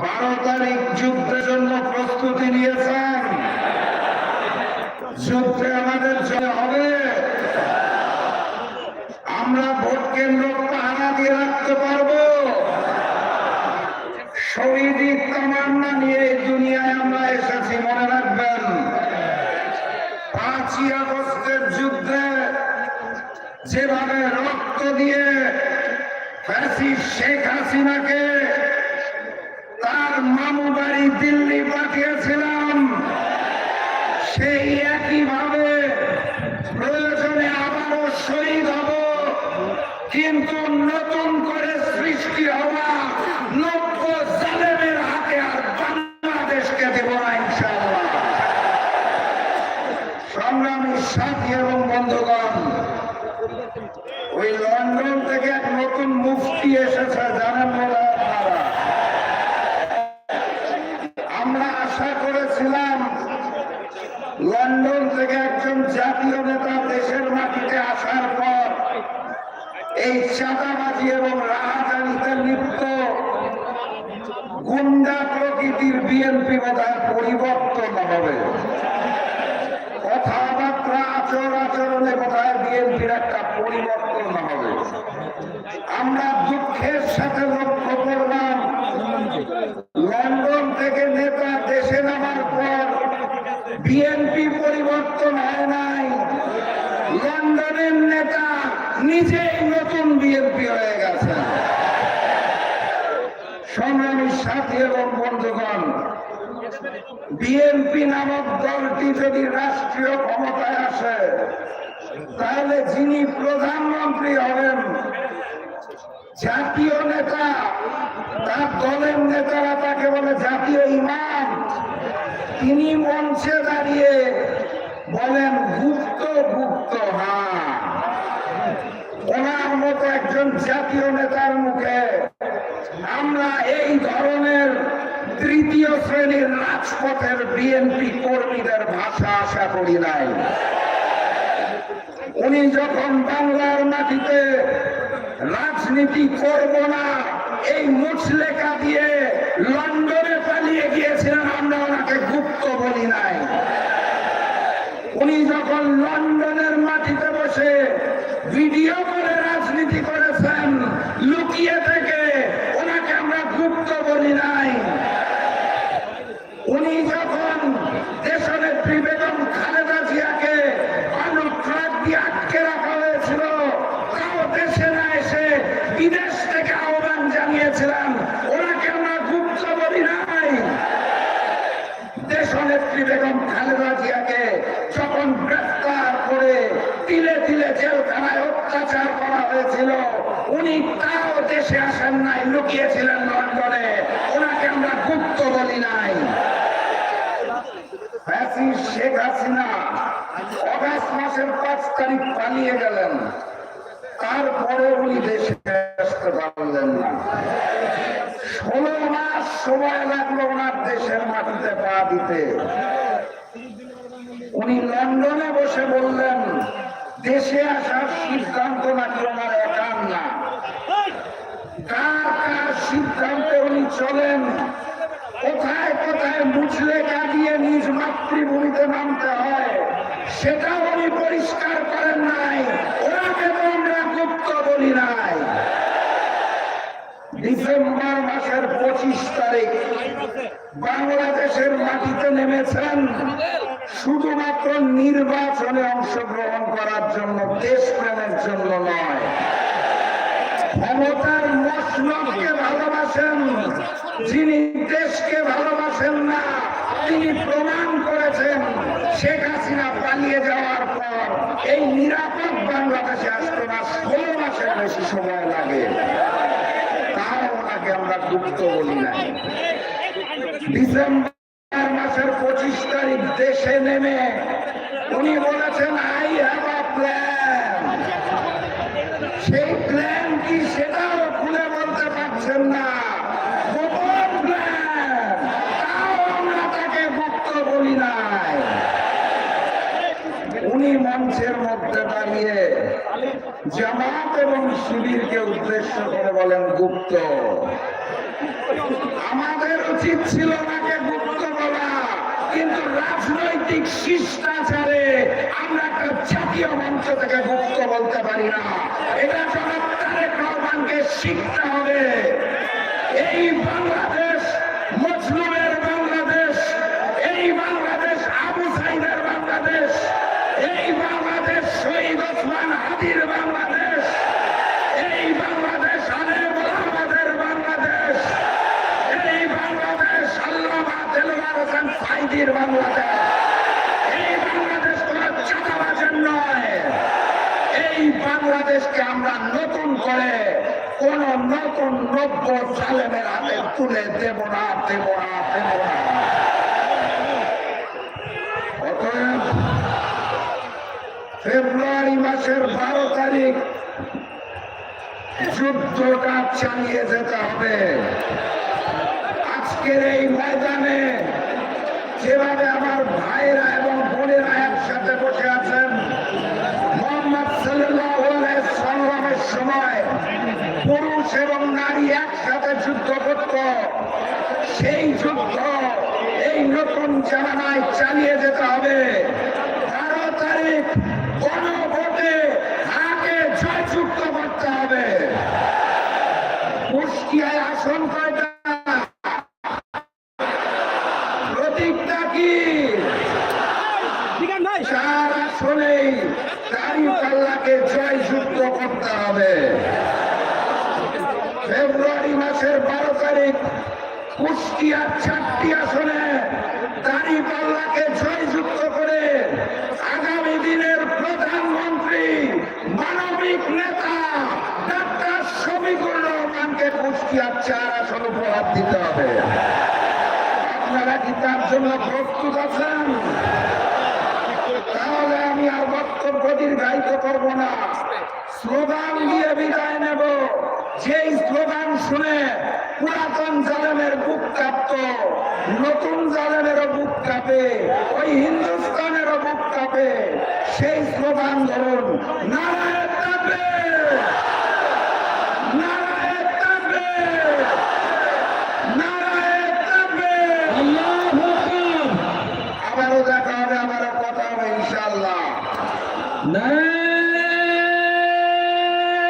বারো তারিখ যুদ্ধের জন্য প্রস্তুতি নিয়েছেন। যুদ্ধে আমাদের জন্য হবে। আমরা ভোট কেন্দ্র পাহারা দিয়ে রাখতে পারব। শহীদি তামান্না নিয়ে এই দুনিয়ায় আমরা এসেছি, মনে রাখবেন। পাঁচই আগস্টের যুদ্ধে যেভাবে রক্ত দিয়ে শেখ হাসিনাকে তার মামু বাড়ি দিল্লি পাঠিয়েছিলাম সেই একইভাবে প্রয়োজনে আবারও শহীদ হব কিন্তু নতুন করে সৃষ্টি হওয়া নব্য জালেমের হাতে আর বাংলাদেশকে দেব না ইনশাআল্লাহ সংগ্রামী সাথী এবং বন্ধুগণ, ওই লন্ডন থেকে এক নতুন এসেছে, জানেন আমরা আশা করেছিলাম লন্ডন থেকে একজন জাতীয় নেতা দেশের মাটিতে আসার পর এই চাঁদাবাজি এবং রাহাজানিতে লিপ্ত গুন্ডা প্রকৃতির বিএনপি বোধহয় পরিবর্তন হবে। আমরা দুঃখের সাথে লক্ষ্য করলাম লন্ডন থেকে নেতা দেশে নামার পর বিএনপি পরিবর্তন হয় নাই। লন্ডনের নেতা নিজেই নতুন বিএনপি হয়ে গেছে। সংগ্রামী সাথী এবং বন্ধুগণ বিএনপি নামক দলটি যদি রাষ্ট্রীয় ক্ষমতায় আসে, তাহলে যিনি প্রধানমন্ত্রী হবেন জাতীয় নেতা, তার দলের নেতারা তাকে বলে জাতীয় ইমাম। তিনি মঞ্চে দাঁড়িয়ে বলেন, গুপ্ত গুপ্ত হ্যাঁ। ওনার মতো একজন জাতীয় নেতার মুখে আমরা এই ধরনের তৃতীয় শ্রেণির রাজপথের বিএনপি কর্মীদের ভাষা আশা করি নাই। উনি যখন রাজনীতি করব না। এই মুচলেখা দিয়ে লন্ডনে পালিয়ে গিয়েছিলেন, আমরা ওনাকে গুপ্ত বলি নাই। উনি যখন লন্ডনের মাটিতে বসে ভিডিও করে রাজনীতি করেছেন, লুকিয়ে থেকে ওনাকে আমরা গুপ্ত বলি নাই। উনি যখন দেশনেত্রী বেগম খালেদা জিয়াকে অন্য ট্রাক দিয়ে আটকে রাখা হয়েছিল তাও দেশে না এসে বিদেশ থেকে আহ্বান জানিয়েছিলেন ওনাকে আমরা গুপ্ত বলি নাই দেশনেত্রী বেগম খালেদা জিয়াকে যখন গ্রেফতার করে তিলে তিলে জেলখানায় অত্যাচার হয়েছিল উনি তাও দেশে আসেন নাই, লুকিয়েছিলেন লন্ডনে। ওনাকে আমরা গুপ্ত বলি নাই। শেখ হাসিনা অগাস্ট মাসের পাঁচ তারিখ পালিয়ে গেলেন। তারপরে উনি দেশে আসতে পারলেন না। ষোলো মাস সময় লাগল ওনার দেশের মাটিতে পা দিতে। উনি লন্ডনে বসে বললেন, দেশে আসার সিদ্ধান্ত নাকি ওনার একার না কার কার সিদ্ধান্তে উনি চলেন। কোথায় কোথায় মুছলে কাটিয়ে নিজ মাতৃভূমিতে নামতে হয় সেটা উনি পরিষ্কার করেন নাই। ওনাকে আমরা গুপ্ত বলি নাই। ডিসেম্বর মাসের পঁচিশ তারিখ, বাংলাদেশের মাটিতে নেমেছেন শুধুমাত্র নির্বাচনে অংশগ্রহণ করার জন্য দেশ দেশপ্রেমের জন্য নয়। ক্ষমতার মসনদকে ভালোবাসেন, যিনি দেশকে ভালোবাসেন না, তিনি প্রমাণ করেছেন শেখ হাসিনা পালিয়ে যাওয়ার পর এই নিরাপদ বাংলাদেশে আসতে না ষোলো মাসের বেশি সময় লাগে। তাও ওনাকে আমরা গুপ্ত বলি নাই। ডিসেম্বর মাসের পঁচিশ তারিখ দেশে নেমে উনি বলেছেন আই হ্যাভ আ প্ল্যান সেই প্ল্যান কি সেটাও খুলে বলতে পারছেন না গোপন প্ল্যান তাও আমরা তাকে গুপ্ত বলি নাই উনি মঞ্চের মধ্যে দাঁড়িয়ে জামাত এবং শিবিরকে উদ্দেশ্য করে বলেন গুপ্ত। আমাদের উচিত ছিল ওনাকে গুপ্ত বলা, কিন্তু রাজনৈতিক শিষ্টাচারে আমরা একটা জাতীয় মঞ্চ থেকে গুপ্ত বলতে পারি না। এটা জনাব তারেক শিখতে হবে। এই বাংলাদেশ মজলুমের বাংলাদেশ এই বাংলাদেশ আবু সাইদের বাংলাদেশ এই বাংলাদেশ শহীদ ওসমান হাদির বাংলাদেশ এই বাংলাদেশ আলেম ওলামাদের বাংলাদেশ এই বাংলাদেশ আল্লামা দেলোয়ার বাংলাদেশকে আমরা নতুন করে কোন নতুন নব্য হাতে তুলে দেব না দেব না দেব না। ফেব্রুয়ারি মাসের বারো তারিখ যুদ্ধটা চালিয়ে যেতে হবে। আজকের এই যেভাবে আমার ভাইরা এবং বোনেরা একসাথে বসে আছেন, মোহাম্মদ সাল্লাহ সংগ্রামের সময় পুরুষ এবং নারী একসাথে যুদ্ধ করত। সেই যুদ্ধ এই নতুন জামানায় চালিয়ে যেতে হবে বারো তারিখ গণভোটে হাকে জয়যুক্ত করতে হবে কুষ্টিয়ায় আসন কয়টা প্রতীকটা কি চার আসনেই দাড়ি পাল্লাকে জয়যুক্ত হবে। ফেব্রুয়ারি মাসের বারো তারিখ কুষ্টিয়ার চারটি আসনে দাড়ি পাল্লাকে জয়যুক্ত করে আগামী দিনের প্রধানমন্ত্রী, মানবিক নেতা ডাক্তার শফিকুর রহমানকে কুষ্টিয়ার চার আসন উপহার দিতে হবে। আপনারা কি তার জন্য প্রস্তুত আছেন? তাহলে আমি আর বক্তব্য দীর্ঘায়িত করব না। স্লোগান দিয়ে বিদায় নেব। সেই স্লোগান শুনে পুরাতন জালেমের বুক কাঁপত, নতুন জালেমেরও বুক কাঁপে, ওই হিন্দুস্তানেরও বুক কাঁপে। সেই স্লোগান ধরুন, নারায়ণ কাঁপে।